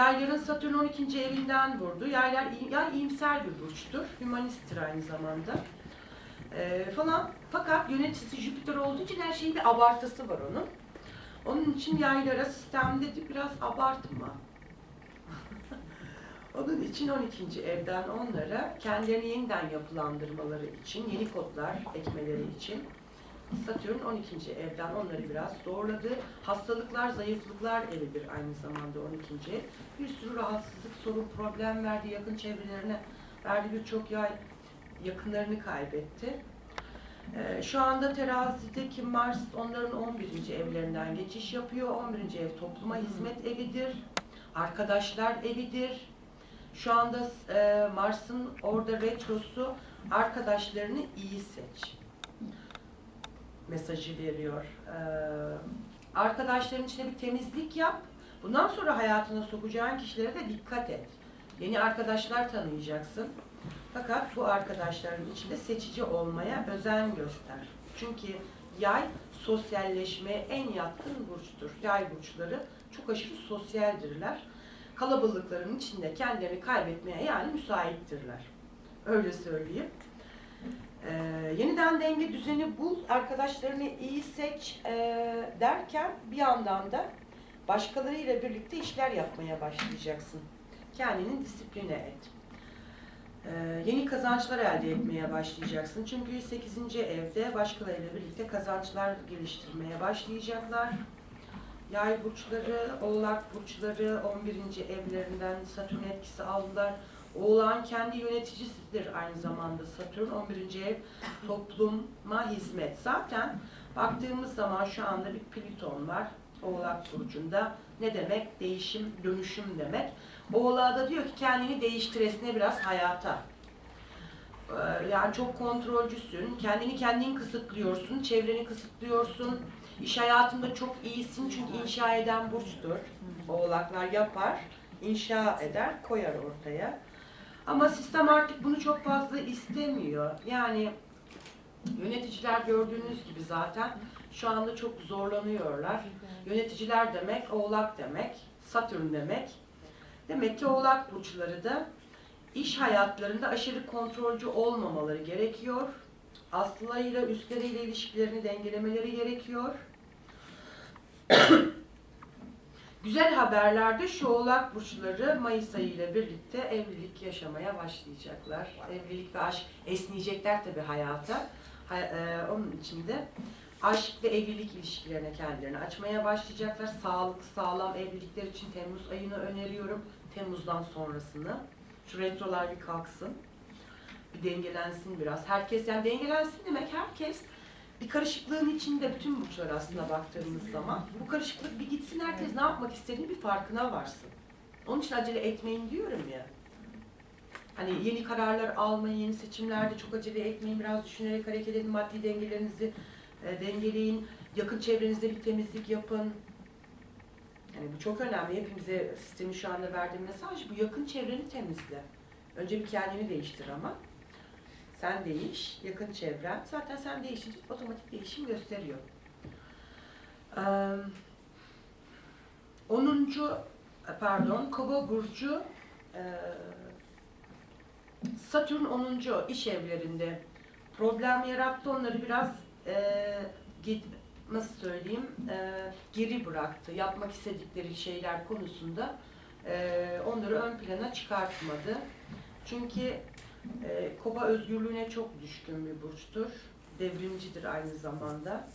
Yayların Satürn 12. evinden vurdu. Yaylar yay iyimser bir burçtur. Hümanisttir aynı zamanda. Ee, falan. Fakat yöneticisi Jüpiter olduğu için her şeyin bir abartısı var onun. Onun için yaylara sistemde de biraz abartma. Onun için 12. evden onlara kendilerini yeniden yapılandırmaları için, yeni kodlar ekmeleri için Satürn 12. evden onları biraz zorladı. Hastalıklar, zayıflıklar evidir aynı zamanda 12. ev. Bir sürü rahatsızlık, sorun, problem verdi yakın çevrelerine. Verdi birçok yay yakınlarını kaybetti. Ee, şu anda terazideki Mars onların 11. evlerinden geçiş yapıyor. 11. ev topluma hizmet evidir. Arkadaşlar evidir. Şu anda e, Mars'ın orada retrosu arkadaşlarını iyi seç mesajı veriyor. Ee, arkadaşların içine bir temizlik yap. Bundan sonra hayatına sokacağın kişilere de dikkat et. Yeni arkadaşlar tanıyacaksın. Fakat bu arkadaşların içinde seçici olmaya özen göster. Çünkü yay sosyalleşmeye en yatkın burçtur. Yay burçları çok aşırı sosyaldirler. Kalabalıkların içinde kendilerini kaybetmeye yani müsaittirler. Öyle söyleyeyim. Ee, yeniden denge düzeni bul, arkadaşlarını iyi seç e, derken bir yandan da başkalarıyla birlikte işler yapmaya başlayacaksın. Kendini disipline et. Ee, yeni kazançlar elde etmeye başlayacaksın. Çünkü 8. evde başkalarıyla birlikte kazançlar geliştirmeye başlayacaklar. Yay burçları, oğlak burçları 11. evlerinden Satürn etkisi aldılar. Oğlan kendi yöneticisidir aynı zamanda Satürn 11. ev topluma hizmet. Zaten baktığımız zaman şu anda bir Plüton var Oğlak Burcu'nda. Ne demek? Değişim, dönüşüm demek. Oğlağa da diyor ki kendini değiştiresine biraz hayata. Ee, Yani çok kontrolcüsün, kendini kendin kısıtlıyorsun, çevreni kısıtlıyorsun. İş hayatında çok iyisin çünkü inşa eden burçtur. Oğlaklar yapar, inşa eder, koyar ortaya. Ama sistem artık bunu çok fazla istemiyor. Yani yöneticiler gördüğünüz gibi zaten şu anda çok zorlanıyorlar. Yöneticiler demek oğlak demek, satürn demek. Demek ki oğlak burçları da iş hayatlarında aşırı kontrolcü olmamaları gerekiyor. Aslılarıyla, üstleriyle ilişkilerini dengelemeleri gerekiyor. Güzel haberlerde şu oğlak burçları Mayıs ayı ile birlikte evlilik yaşamaya başlayacaklar. Evlilik ve aşk esneyecekler tabii hayata. Ha- e, onun için de aşk ve evlilik ilişkilerine kendilerini açmaya başlayacaklar. Sağlıklı, sağlam evlilikler için Temmuz ayını öneriyorum. Temmuz'dan sonrasını. Şu retrolar bir kalksın. Bir dengelensin biraz. Herkes yani dengelensin demek herkes bir karışıklığın içinde bütün burçlar aslında baktığımız zaman. Bu karışıklık bir gitsin herkes ne yapmak istediğini bir farkına varsın. Onun için acele etmeyin diyorum ya. Hani yeni kararlar almayın, yeni seçimlerde çok acele etmeyin, biraz düşünerek hareket edin, maddi dengelerinizi e, dengeleyin, yakın çevrenizde bir temizlik yapın. Yani bu çok önemli. Hepimize sistemin şu anda verdiği mesaj bu yakın çevreni temizle. Önce bir kendini değiştir ama. Sen değiş, yakın çevren. Zaten sen değişince otomatik değişim gösteriyor. Ee, 10. pardon, Kova burcu e, Satürn 10. iş evlerinde problem yarattı. Onları biraz e, git, nasıl söyleyeyim e, geri bıraktı. Yapmak istedikleri şeyler konusunda e, onları ön plana çıkartmadı. Çünkü e, Kova özgürlüğüne çok düşkün bir burçtur. Devrimcidir aynı zamanda.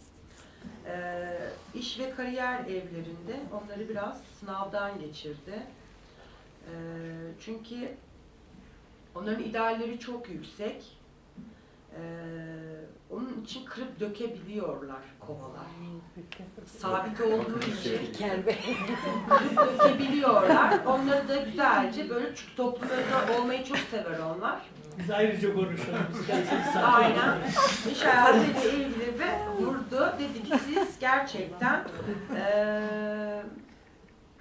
E, iş ve kariyer evlerinde onları biraz sınavdan geçirdi. E, çünkü onların idealleri çok yüksek. E, onun için kırıp dökebiliyorlar kovalar. Sabit olduğu için kırıp dökebiliyorlar. Onları da güzelce böyle çünkü toplumda olmayı çok sever onlar. Biz ayrıca konuşalım. Aynen. İş hayatıyla ilgili ve vurdu. Dedi ki siz gerçekten eee,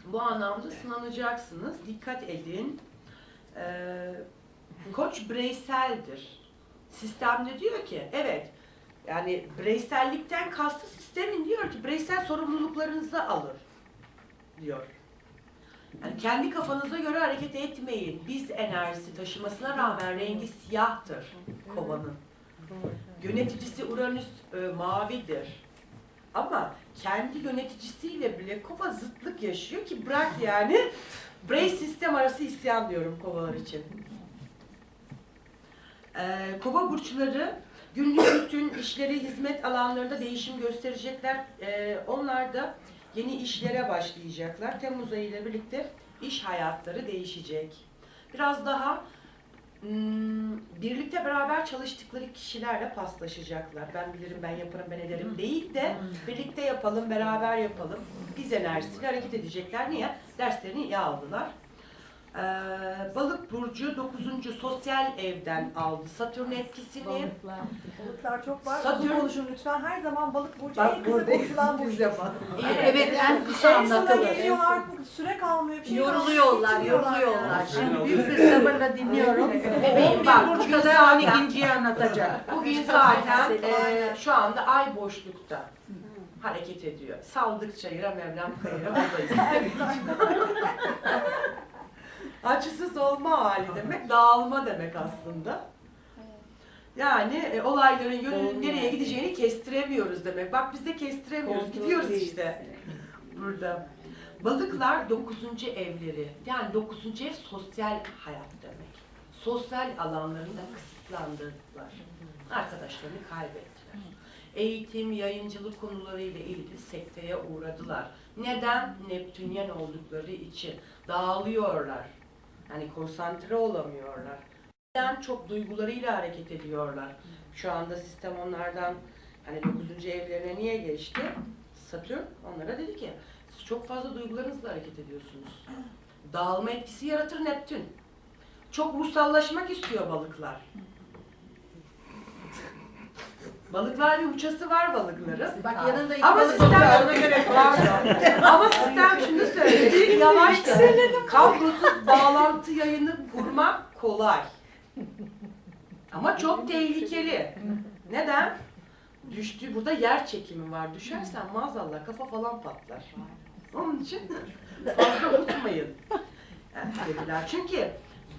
bu anlamda sınanacaksınız. Dikkat edin. Eee, koç bireyseldir. Sistemde diyor ki evet yani bireysellikten kastı sistemin diyor ki bireysel sorumluluklarınızı alır diyor. Yani kendi kafanıza göre hareket etmeyin. Biz enerjisi taşımasına rağmen rengi siyahtır kovanın. Yöneticisi Uranüs e, mavidir. Ama kendi yöneticisiyle bile kova zıtlık yaşıyor ki bırak yani. Brace sistem arası isyan diyorum kovalar için. Ee, kova burçları günlük bütün işleri, hizmet alanlarında değişim gösterecekler. Ee, onlar da yeni işlere başlayacaklar. Temmuz ayı ile birlikte iş hayatları değişecek. Biraz daha hmm, birlikte beraber çalıştıkları kişilerle paslaşacaklar. Ben bilirim, ben yaparım, ben ederim değil de birlikte yapalım, beraber yapalım. Biz enerjisiyle hareket edecekler. Niye? Derslerini iyi aldılar. Ee, balık burcu 9. sosyal evden aldı. Satürn etkisini. Balıklar çok var. Satürn- Uzun konuşun lütfen. Her zaman balık burcu Bak en kısa buradayım. konuşulan burcu. Biz de bak. Evet en kısa En sona anlatılır. geliyorlar, süre kalmıyor. Bir şey Yoruluyorlar, kalmıyor, yoruluyorlar. Şimdi büyük bir sabırla dinliyorum. Bebeğim bak, da an zaten- ikinciyi anlatacak. Bugün zaten e, şu anda ay boşlukta hareket ediyor. Saldıkça yıra Mevlam kayıra buradayız. Açısız olma hali demek, dağılma demek aslında. Yani e, olayların yönünün nereye gideceğini kestiremiyoruz demek. Bak biz de kestiremiyoruz, gidiyoruz işte. Burada. Balıklar dokuzuncu evleri. Yani dokuzuncu ev sosyal hayat demek. Sosyal alanlarında kısıtlandırdılar. Arkadaşlarını kaybettiler. Eğitim, yayıncılık konularıyla ilgili sekteye uğradılar. Neden? Neptünyen oldukları için. Dağılıyorlar. Yani konsantre olamıyorlar. Neden? Çok duygularıyla hareket ediyorlar. Şu anda sistem onlardan hani 9. evlerine niye geçti? Satürn onlara dedi ki siz çok fazla duygularınızla hareket ediyorsunuz. Dağılma etkisi yaratır Neptün. Çok ruhsallaşmak istiyor balıklar. Balıklar bir uçası var balıkların. Bak yanında iki Ama balık sistem ona göre Ama sistem şunu söyledi. Yavaş kablosuz bağlantı yayını kurmak kolay. Ama çok tehlikeli. Neden? Düştüğü burada yer çekimi var. Düşersen maazallah kafa falan patlar. Onun için fazla unutmayın. Yani dediler. Çünkü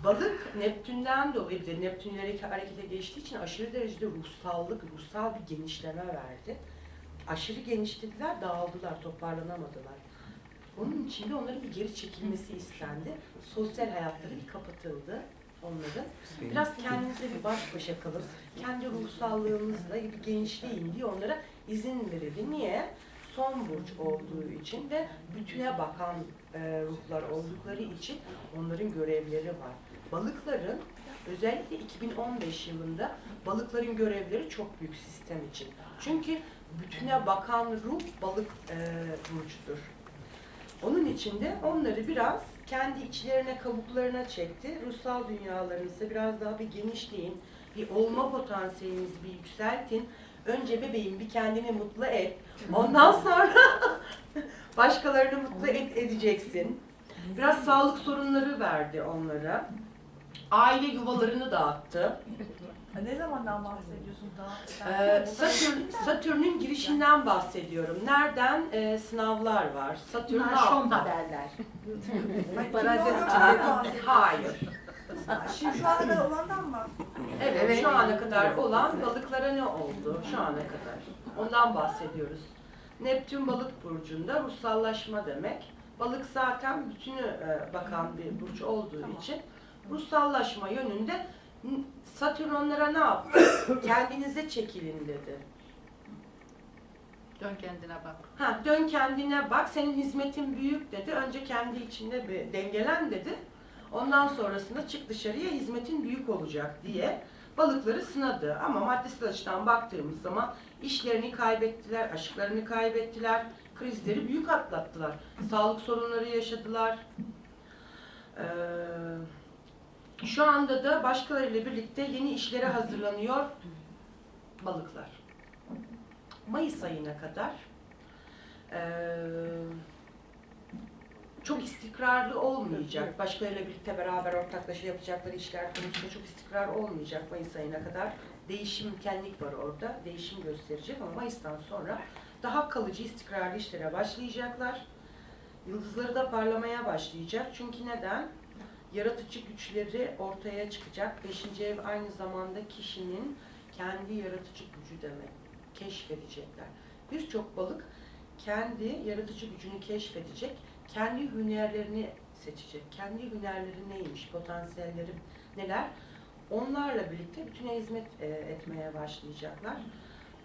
balık Neptün'den dolayı bir de Neptünleri harekete geçtiği için aşırı derecede ruhsallık, ruhsal bir genişleme verdi. Aşırı genişlediler, dağıldılar, toparlanamadılar. Onun için de onların bir geri çekilmesi istendi. Sosyal hayatları bir kapatıldı onların. Biraz kendinize bir baş başa kalın. Kendi ruhsallığınızla bir genişleyin diye onlara izin verildi. Niye? Son burç olduğu için de bütüne bakan e, ruhlar oldukları için onların görevleri var. Balıkların özellikle 2015 yılında balıkların görevleri çok büyük sistem için. Çünkü bütüne bakan ruh balık e, burcudur. Onun için de onları biraz kendi içlerine, kabuklarına çekti. Ruhsal dünyalarınızı biraz daha bir genişleyin. Bir olma potansiyelinizi bir yükseltin. Önce bebeğim bir kendini mutlu et. Ondan sonra başkalarını mutlu et, edeceksin. Biraz sağlık sorunları verdi onlara. Aile yuvalarını dağıttı. Ne zamandan bahsediyorsun daha? Ee, Satürn, Satürn'ün girişinden bahsediyorum. Nereden? Ee, sınavlar var. Satürn ne yaptı? derler. Ay, Parazit. Hayır. Şimdi şu ana kadar olandan mı? Evet, Evet. şu ana kadar olan balıklara ne oldu? Şu ana kadar. Ondan bahsediyoruz. Neptün balık burcunda ruhsallaşma demek. Balık zaten bütünü e, bakan bir burç olduğu için ruhsallaşma yönünde Satürn onlara ne yaptı? Kendinize çekilin dedi. Dön kendine bak. Ha, dön kendine bak, senin hizmetin büyük dedi. Önce kendi içinde bir dengelen dedi. Ondan sonrasında çık dışarıya hizmetin büyük olacak diye balıkları sınadı. Ama maddesel açıdan baktığımız zaman işlerini kaybettiler, aşklarını kaybettiler, krizleri büyük atlattılar. Sağlık sorunları yaşadılar. Ee, şu anda da başkalarıyla birlikte yeni işlere hazırlanıyor balıklar. Mayıs ayına kadar eee, çok istikrarlı olmayacak. Başkalarıyla birlikte beraber ortaklaşa yapacakları işler konusunda çok istikrar olmayacak Mayıs ayına kadar. Değişimkenlik var orada. Değişim gösterecek ama Mayıs'tan sonra daha kalıcı istikrarlı işlere başlayacaklar. Yıldızları da parlamaya başlayacak. Çünkü neden? Yaratıcı güçleri ortaya çıkacak. Beşinci ev aynı zamanda kişinin kendi yaratıcı gücü demek. Keşfedecekler. Birçok balık kendi yaratıcı gücünü keşfedecek. Kendi hünerlerini seçecek. Kendi hünerleri neymiş, potansiyelleri neler? Onlarla birlikte bütüne hizmet e, etmeye başlayacaklar.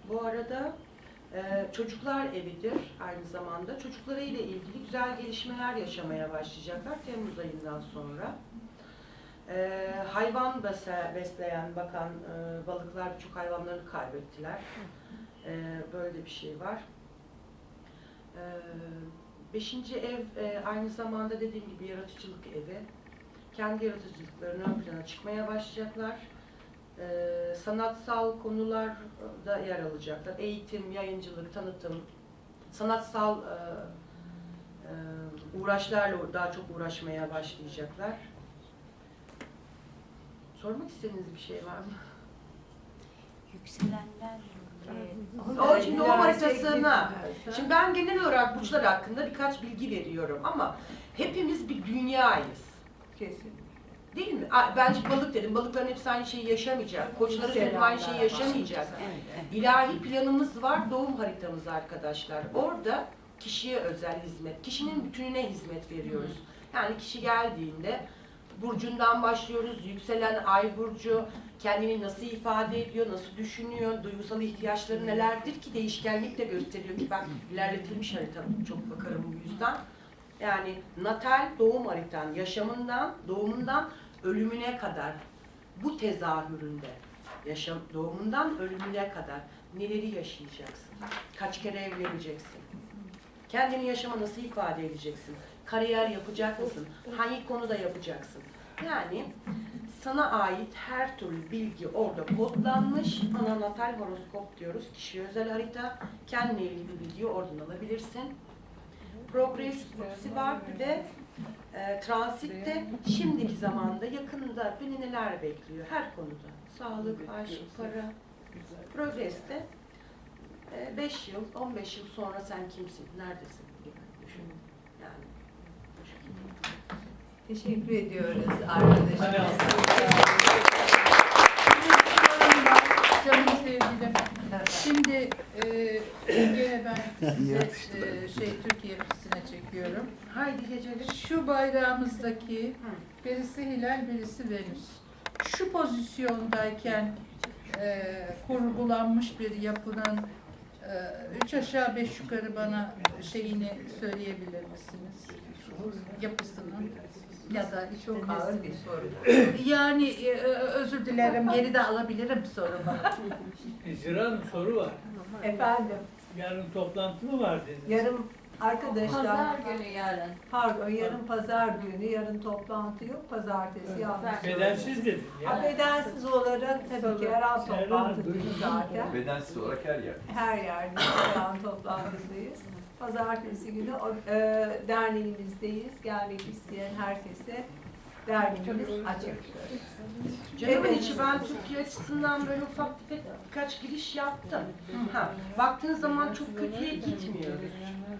Bu arada e, çocuklar evidir aynı zamanda. Çocukları ile ilgili güzel gelişmeler yaşamaya başlayacaklar Temmuz ayından sonra. E, hayvan bese- besleyen, bakan e, balıklar birçok hayvanlarını kaybettiler. E, böyle de bir şey var. E, beşinci ev e, aynı zamanda dediğim gibi yaratıcılık evi. Kendi yaratıcılıklarını ön plana çıkmaya başlayacaklar. Ee, sanatsal konular da yer alacaklar. Eğitim, yayıncılık, tanıtım, sanatsal e, e, uğraşlarla daha çok uğraşmaya başlayacaklar. Sormak istediğiniz bir şey var mı? Yükselenler. O şimdi o haritasına. Şimdi ben genel olarak burçlar hakkında birkaç bilgi veriyorum ama hepimiz bir dünyayız. Kesin. Değil mi? Aa, Ben balık dedim. Balıkların hepsi aynı şeyi yaşamayacak. Koçları söyledim aynı şeyi yaşamayacak. İlahi planımız var, doğum haritamız arkadaşlar. Orada kişiye özel hizmet, kişinin bütününe hizmet veriyoruz. Yani kişi geldiğinde burcundan başlıyoruz, yükselen ay burcu, kendini nasıl ifade ediyor, nasıl düşünüyor, duygusal ihtiyaçları nelerdir ki değişkenlik de gösteriyor ki ben ilerletilmiş harita çok bakarım bu yüzden. Yani natal doğum haritan, yaşamından, doğumundan ölümüne kadar bu tezahüründe yaşam doğumundan ölümüne kadar neleri yaşayacaksın? Kaç kere evleneceksin? Kendini yaşama nasıl ifade edeceksin? Kariyer yapacak mısın? Hangi konuda yapacaksın? Yani sana ait her türlü bilgi orada kodlanmış. Ananatal horoskop diyoruz. Kişiye özel harita. Kendine ilgili bilgiyi oradan alabilirsin. Progress Gupsi var. Bir de e, transitte şimdiki zamanda yakında beni neler bekliyor her konuda. Sağlık, aşk, para. Progress'te 5 yıl, 15 yıl sonra sen kimsin, neredesin gibi. Yani. Teşekkür ediyoruz arkadaşlar. Canım sevgilim. Şimdi e, gene ben size e, şey Türkiye pistine çekiyorum. Haydi geceler. Şu bayrağımızdaki birisi Hilal, birisi Venüs. Şu pozisyondayken e, kurgulanmış bir yapının e, üç aşağı beş yukarı bana şeyini söyleyebilir misiniz? Yapısını ya da Çok ağır bir soru. yani e, özür dilerim geri de alabilirim sorumu. Zira Hanım soru var. Efendim, Yarın toplantı mı var dediniz? yarın arkadaşlar, Pazar günü yarın. pardon yarın pazar günü, yarın toplantı yok, pazartesi yanlış. Bedensiz dedin Ha, ya. Bedensiz olarak tabii ki her an Serhan toplantı Hanım, günü zaten. Bedensiz olarak her yer. Her yerde her an toplantıdayız. Pazartesi günü e, derneğimizdeyiz. Gelmek isteyen herkese derneğimiz açık. Canımın Evet. içi ben Türkiye açısından böyle ufak tefek birkaç giriş yaptım. Ha, baktığın zaman çok kötüye gitmiyoruz.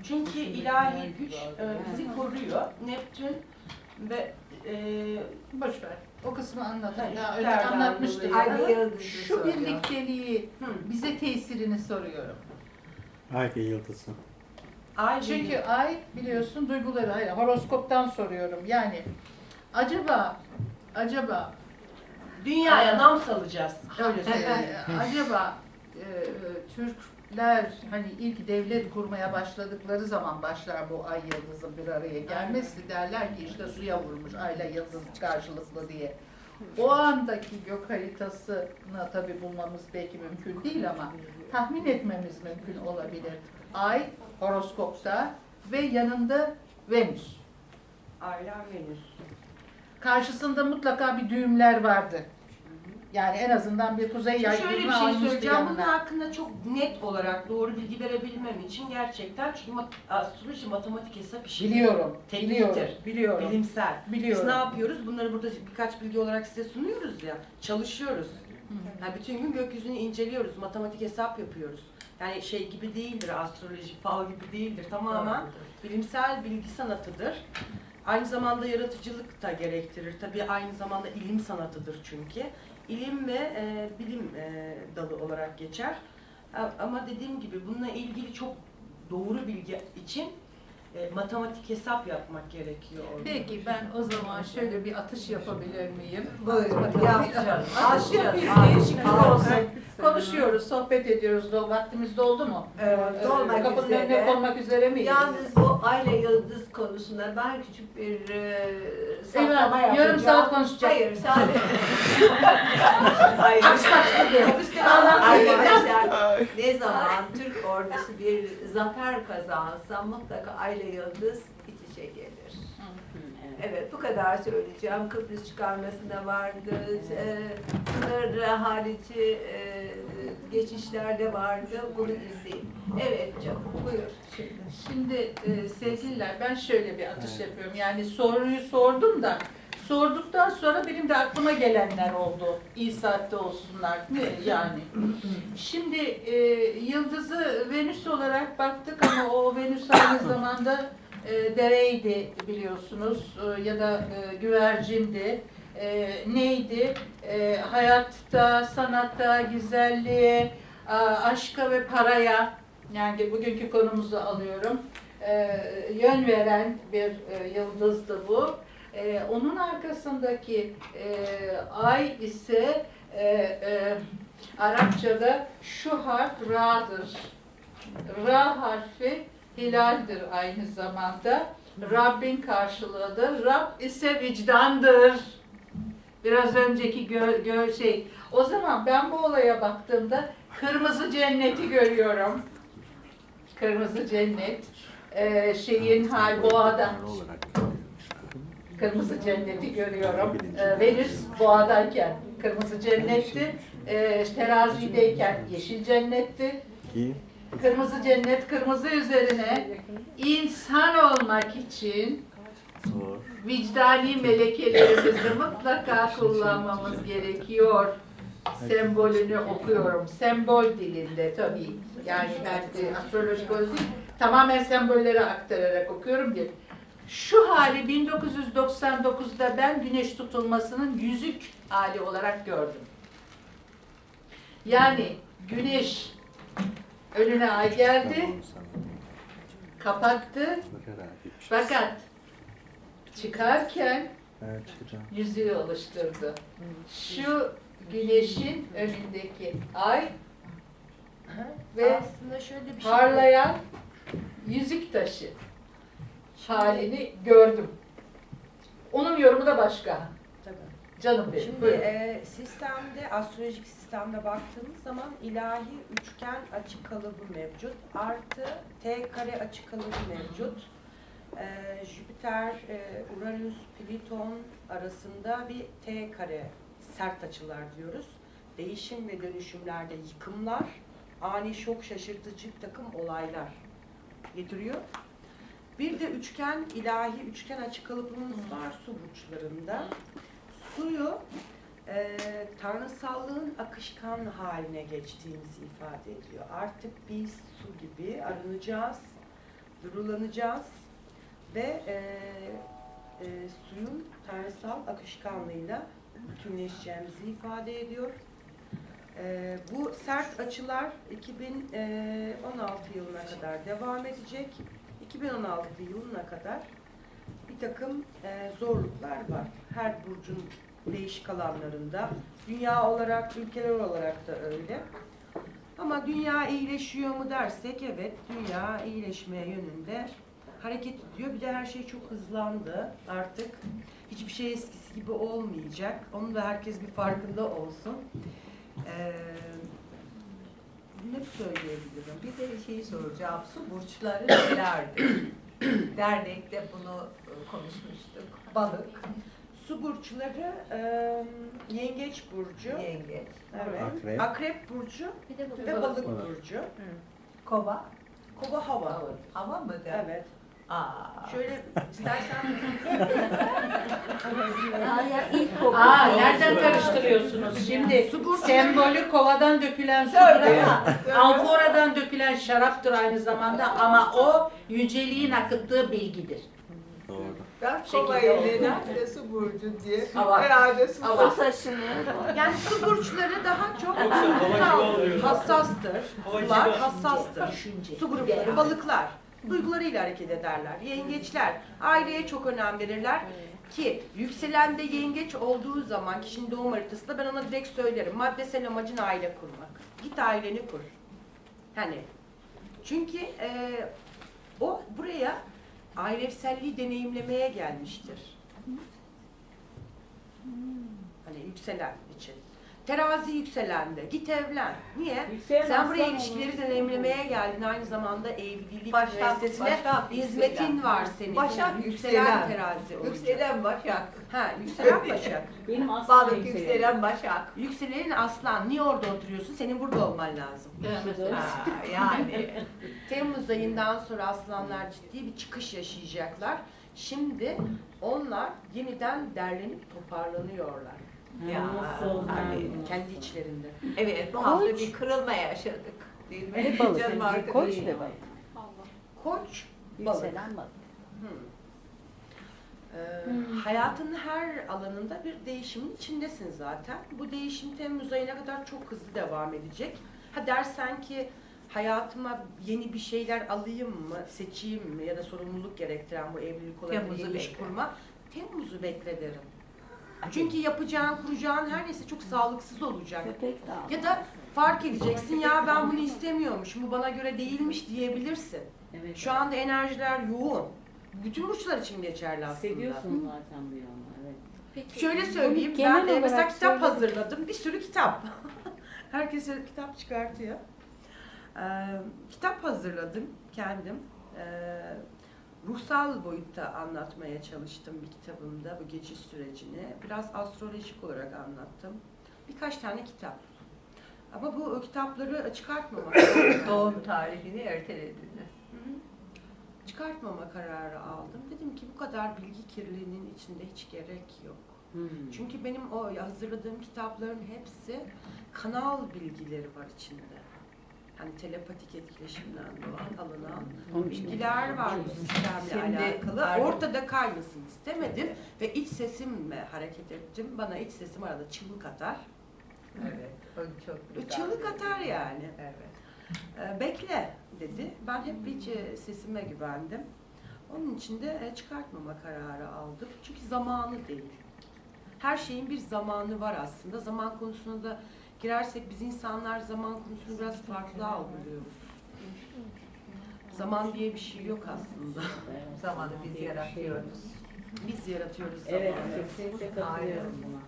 Çünkü ilahi güç e, bizi koruyor. Neptün ve e, Boş ver. O kısmı anlat. Hayır, Daha önce nereden anlatmıştık. dolayı? Ay bir yıldızı Şu birlikteliği hı, bize tesirini soruyorum. Herkes yıldızı. Ay Çünkü Çünkü ay biliyorsun duyguları, hayır horoskoptan soruyorum. Yani acaba acaba dünyaya nam salacağız. Öyle söyleyeyim. acaba e, Türkler hani ilk devlet kurmaya başladıkları zaman başlar bu ay yıldızın bir araya gelmesi derler ki işte suya vurmuş ayla yıldız karşılıklı diye. O andaki gök haritasını tabi bulmamız belki mümkün değil ama tahmin etmemiz mümkün olabilir. Ay horoskopta ve yanında Venüs. Aylar Venüs. Karşısında mutlaka bir düğümler vardı. Yani en azından bir kuzey yay Şöyle bir düğümü şey almıştı söyleyeceğim. Bunun yanına. hakkında çok net olarak doğru bilgi verebilmem için gerçekten çünkü mat- astroloji matematik hesap işi. Biliyorum, Tekniktir. biliyorum, biliyorum, Bilimsel. Biz biliyorum. ne yapıyoruz? Bunları burada birkaç bilgi olarak size sunuyoruz ya. Çalışıyoruz. Yani bütün gün gökyüzünü inceliyoruz, matematik hesap yapıyoruz. Yani şey gibi değildir, astroloji, fal gibi değildir. Tamamen bilimsel bilgi sanatıdır. Aynı zamanda yaratıcılık da gerektirir. Tabii aynı zamanda ilim sanatıdır çünkü. İlim ve e, bilim e, dalı olarak geçer. Ama dediğim gibi bununla ilgili çok doğru bilgi için e, matematik hesap yapmak gerekiyor orada. Peki ben o zaman şöyle bir atış yapabilir miyim? Buyurun, Bakalım. yap canım. Atış yapayım, değişiklik olsun. Konuşuyoruz, sohbet ediyoruz. Do vaktimiz doldu mu? Ee, dolmak Kapının üzere. önüne konmak üzere miyiz? Yalnız bu Ayla Yıldız konusunda ben küçük bir e, saklama Eyvah, yapacağım. yarım saat konuşacak. Hayır, sadece... Hayır. Arkadaşlar ne zaman Türk ordusu bir zafer kazansa mutlaka Ayla Yıldız iç içe gelir. Evet bu kadar söyleyeceğim. Kıbrıs çıkarmasında vardı. E, sınır harici e, geçişlerde vardı. Bunu izleyin. Evet canım buyur şimdi. Şimdi e, sevgililer ben şöyle bir atış yapıyorum. Yani soruyu sordum da sorduktan sonra benim de aklıma gelenler oldu. İyi saatte olsunlar. Yani? Şimdi e, yıldızı Venüs olarak baktık ama o Venüs aynı zamanda e, dereydi biliyorsunuz E, ya da e, güvercindi. E, neydi? E, hayatta, sanatta, güzelliğe, a, aşka ve paraya yani bugünkü konumuzu alıyorum. E, yön veren bir e, yıldızdı bu. E, onun arkasındaki e, ay ise e, e, Arapçada şu harf ra'dır. Ra harfi hilaldir aynı zamanda. Rabbin karşılığıdır. Rab ise vicdandır. Biraz önceki gö, gö şey. O zaman ben bu olaya baktığımda kırmızı cenneti görüyorum. Kırmızı cennet. Ee, şeyin hal boğada. Kırmızı cenneti görüyorum. Ee, Venüs boğadayken kırmızı cennetti. Ee, terazideyken yeşil cennetti. Kırmızı cennet, kırmızı üzerine insan olmak için vicdani melekelerimizi mutlaka kullanmamız gerekiyor. Sembolünü okuyorum. Sembol dilinde tabii. Yani ben de astrolojik olarak tamamen sembolleri aktararak okuyorum diye. Şu hali 1999'da ben güneş tutulmasının yüzük hali olarak gördüm. Yani güneş önüne ay geldi, kapattı fakat çıkarken yüzüğü oluşturdu. Şu güneşin önündeki ay ve aslında şöyle bir şey parlayan yüzük taşı halini gördüm. Onun yorumu da başka. Tabii. Canım benim. Şimdi buyurun. e, sistemde, astrolojik sistemde baktığımız zaman ilahi üçgen açı kalıbı mevcut. Artı T kare açı kalıbı mevcut. E, Jüpiter, e, Uranüs, Plüton arasında bir T kare sert açılar diyoruz. Değişim ve dönüşümlerde yıkımlar, ani şok şaşırtıcı takım olaylar getiriyor. Bir de üçgen, ilahi üçgen açı kalıbımız var su burçlarında. Suyu e, tanrısallığın akışkan haline geçtiğimizi ifade ediyor. Artık biz su gibi arınacağız, durulanacağız ve e, e, suyun tanrısal akışkanlığıyla bütünleşeceğimizi ifade ediyor. E, bu sert açılar 2016 yılına kadar devam edecek. 2016 yılına kadar bir takım e, zorluklar var. Her burcun değişik alanlarında. Dünya olarak, ülkeler olarak da öyle. Ama dünya iyileşiyor mu dersek evet dünya iyileşmeye yönünde hareket ediyor. Bir de her şey çok hızlandı artık. Hiçbir şey eskisi gibi olmayacak. Onu da herkes bir farkında olsun. Ee, ne söyleyebilirim? Bir de şeyi soracağım. Su burçları nelerdir? Dernekte bunu e, konuşmuştuk. Balık, Su burçları e, yengeç burcu, yengeç, evet. Akrep. akrep burcu Bir de ve balık Balık. burcu. kova, Kova hava. hava mı der? Evet. Aa. Şöyle istersen Aa, ya ilk koku. Aa nereden karıştırıyorsunuz? Şimdi sembolü kovadan dökülen sudur ama amforadan dökülen şaraptır aynı zamanda ama o yüceliğin akıttığı bilgidir. Doğru. Ben kovayı nedense su burcu diye. Ama- Herhalde su Su taşınıyor. yani su burçları daha çok hava duygusal, hassastır. Hava Sular hassastır. Düşünce. Su grupları balıklar. Duygularıyla hareket ederler. Yengeçler aileye çok önem verirler. Ki yükselen de yengeç olduğu zaman kişinin doğum haritasında ben ona direkt söylerim. Maddesel amacın aile kurmak. Git aileni kur. Hani çünkü e, o buraya ailevselliği deneyimlemeye gelmiştir. Hani yükselen için. Terazi yükselende. Git evlen. Niye? Sen buraya ilişkileri deneyimlemeye geldin. Aynı zamanda evlilik Başak, hizmetin yükselen. var senin. Başak yükselen, yükselen. terazi olacak. Yükselen Başak. Ha, yükselen Başak. Benim aslan Balık yükselen Başak. Yükselenin aslan. Niye orada oturuyorsun? Senin burada olman lazım. Ha, yani. Temmuz ayından sonra aslanlar ciddi bir çıkış yaşayacaklar. Şimdi onlar yeniden derlenip toparlanıyorlar. Ya Nasıl? tabii. Kendi içlerinde. Evet bu hafta bir kırılma yaşadık. Değil mi? Ve balık. Canım arkadaşım. Koç ve balık. Koç, balık. Yükselen balık. Ee, Hayatının her alanında bir değişimin içindesin zaten. Bu değişim Temmuz ayına kadar çok hızlı devam edecek. Ha dersen ki hayatıma yeni bir şeyler alayım mı, seçeyim mi ya da sorumluluk gerektiren bu evlilik olabilir, Temmuz'u bekle. kurma. Temmuz'u bekle derim. Çünkü yapacağın, kuracağın her neyse çok sağlıksız olacak. Köpek de. Ya da fark edeceksin ya ben bunu istemiyormuşum, bu bana göre değilmiş diyebilirsin. Evet. Şu anda enerjiler yoğun. Bütün burçlar için geçerli aslında. Hissediyorsun zaten bu yolunu. Evet. Şöyle söyleyeyim, genel ben de mesela kitap hazırladım. Bir sürü kitap. Herkes kitap çıkartıyor. Ee, kitap hazırladım kendim. Ee, ruhsal boyutta anlatmaya çalıştım bir kitabımda bu geçiş sürecini. Biraz astrolojik olarak anlattım. Birkaç tane kitap. Ama bu kitapları çıkartmamak Doğum tarihini ertelediniz. Çıkartmama kararı aldım. Dedim ki bu kadar bilgi kirliliğinin içinde hiç gerek yok. Hmm. Çünkü benim o hazırladığım kitapların hepsi kanal bilgileri var içinde. Hani telepatik etkileşimden doğan, alınan Onun bilgiler var bu sistemle Şimdi alakalı. Ortada kaymasın istemedim ve iç sesimle hareket ettim. Bana iç sesim arada çığlık atar. Evet. O çok güzel. Çığlık atar yani. Evet. Ee, bekle dedi. Ben hep iç e, sesime güvendim. Onun için de e, çıkartmama kararı aldım. Çünkü zamanı değil. Her şeyin bir zamanı var aslında. Zaman konusuna da girersek biz insanlar zaman konusunu biraz farklı algılıyoruz. Zaman diye bir şey yok aslında. Zamanı biz yaratıyoruz. Biz yaratıyoruz zamanı. Evet, kesinlikle katılıyorum buna.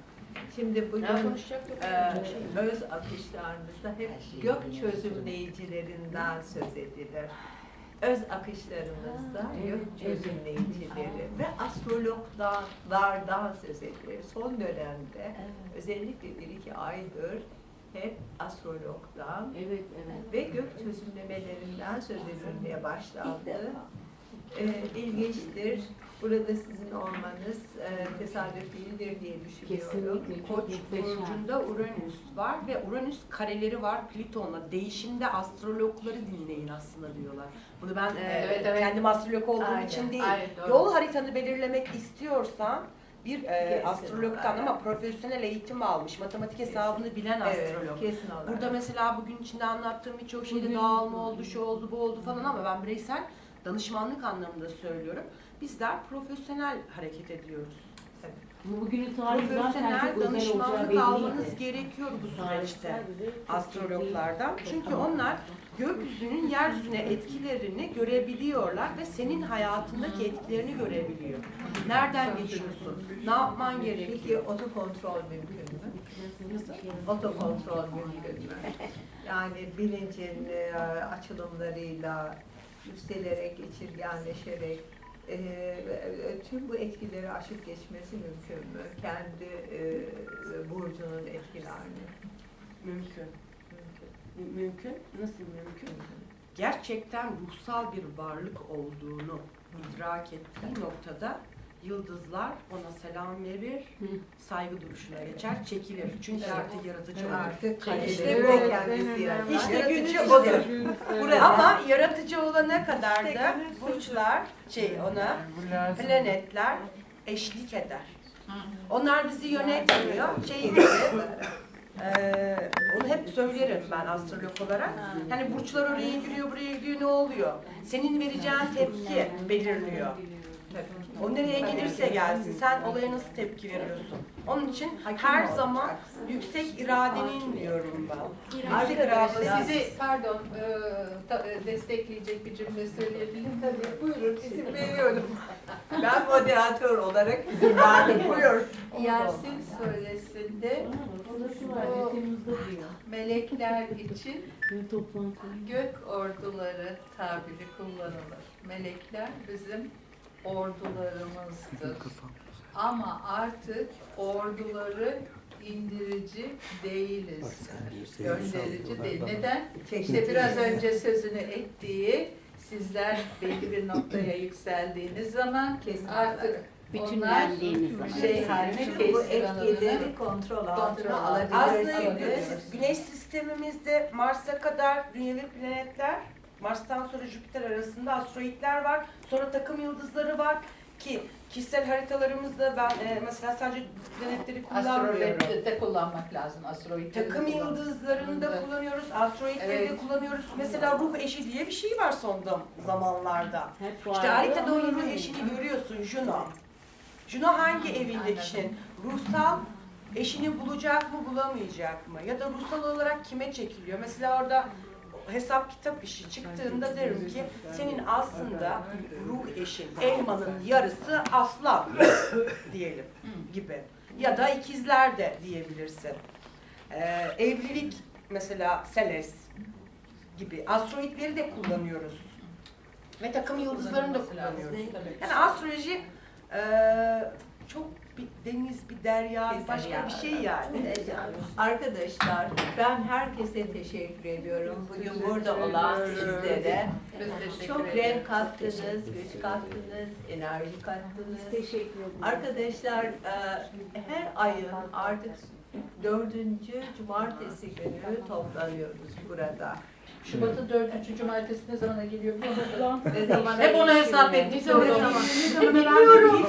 Şimdi bugün e, öz akışlarımızda hep gök çözümleyicilerinden söz edilir. Öz akışlarımızda gök çözümleyicileri ve astrologlardan söz edilir. Son dönemde özellikle bir iki aydır hep astrologdan Evet, evet. ve gök çözümlemelerinden söz edilmeye başlandı. Ee, ilginçtir. Burada sizin olmanız e, tesadüf değildir diye düşünüyorum. Kesinlikle. Koç burcunda Uranüs var ve Uranüs kareleri var Plüton'la. Değişimde astrologları dinleyin aslında diyorlar. Bunu ben e, Evet, evet. kendim astrolog olduğum Aynen, için değil. aynen, doğru. Yol haritanı belirlemek istiyorsan bir e, Kesin olarak. ama profesyonel eğitim almış, matematik hesabını bilen astrolog. Kesin olarak. Burada mesela bugün içinde anlattığım birçok şeyde dağılma oldu, şu oldu, bu oldu falan ama ben bireysel danışmanlık anlamında söylüyorum. Bizler profesyonel hareket ediyoruz. Bu bugünün tarihi zaten Profesyonel çok özel olacağı danışmanlık almanız belliydi. gerekiyor bu süreçte çok astrologlardan. Çünkü onlar gökyüzünün yeryüzüne etkilerini görebiliyorlar ve senin hayatındaki etkilerini görebiliyor. Nereden geçiyorsun? Ne yapman Peki gerekiyor? otokontrol mümkün mü? Nasıl? Otokontrol mümkün mü? Yani bilincin e, açılımlarıyla yükselerek, geçirgenleşerek e, e, tüm bu etkileri aşıp geçmesi mümkün mü? Kendi e, burcunun etkilerini. Mümkün. Mümkün. Mü- Mümkün. Nasıl mümkün? gerçekten ruhsal bir varlık olduğunu idrak ettiği noktada yıldızlar ona selam verir, saygı duruşuna geçer, çekilir. Çünkü artık yaratıcı olur. Artık işte bu kendisi yani. İşte Yaratıcı odur. Buraya Ama yaratıcı olana kadar da burçlar, şey ona planetler eşlik eder. Onlar bizi yönetmiyor. Şey gibi, eee, onu hep söylerim ben astrolog olarak. Hani burçlar oraya giriyor, buraya gidiyor ne oluyor? Senin vereceğin tepki belirliyor. O nereye gelirse gelsin, sen olaya nasıl tepki veriyorsun? Onun için her zaman yüksek iradenin diyorum ben. Yüksek irade. Sizi pardon e, ta- e, destekleyecek bir cümle söyleyebilirim tabii. Buyurun izin veriyorum. Ben moderatör olarak izin verdim. Buyur. Yasin suresinde melekler için gök orduları tabiri kullanılır. Melekler bizim ordularımızdır. Ama artık orduları indirici değiliz. Gönderici değil. Neden? İşte biraz önce sözünü ettiği sizler belli bir noktaya yükseldiğiniz zaman artık Bütünlendiğiniz zaman. şey haline bu etkileri kontrol altına altına. Aslında alabilirsiniz. güneş sistemimizde Mars'a kadar dünyevi planetler, Mars'tan sonra Jüpiter arasında asteroidler var. Sonra takım yıldızları var ki kişisel haritalarımızda ben e, mesela sadece planetleri kullanmıyorum. Astrolojide de kullanmak lazım. Astrolojide Takım yıldızlarını da kullanıyoruz, asteroidleri de Evet. kullanıyoruz. Mesela ruh eşi diye bir şey var son zam- zamanlarda. Hep. İşte haritada o ruh eşini görüyorsun Juno. Juno hangi evinde kişinin? Ruhsal eşini bulacak mı bulamayacak mı? Ya da ruhsal olarak kime çekiliyor? Mesela orada hesap kitap işi çıktığında derim ki senin aslında ruh eşin elmanın yarısı aslan diyelim gibi. Ya da ikizler de diyebilirsin. Ee, evlilik mesela Seles gibi asteroidleri de kullanıyoruz. Ve takım yıldızlarını da kullanıyoruz. Yani astroloji eee, çok bir deniz, bir derya, başka bir şey yani. Arkadaşlar ben herkese teşekkür ediyorum. Bugün burada olan sizlere. Çok renk kattınız, güç kattınız, enerji kattınız. Teşekkür ederim. Arkadaşlar e, her ayın artık dördüncü cumartesi günü toplanıyoruz burada. Şubat'ın dördüncü cumartesi ne zamana geliyor? Ne zaman Hep onu hesap et. Ne zaman? Ne zaman Bilmiyorum.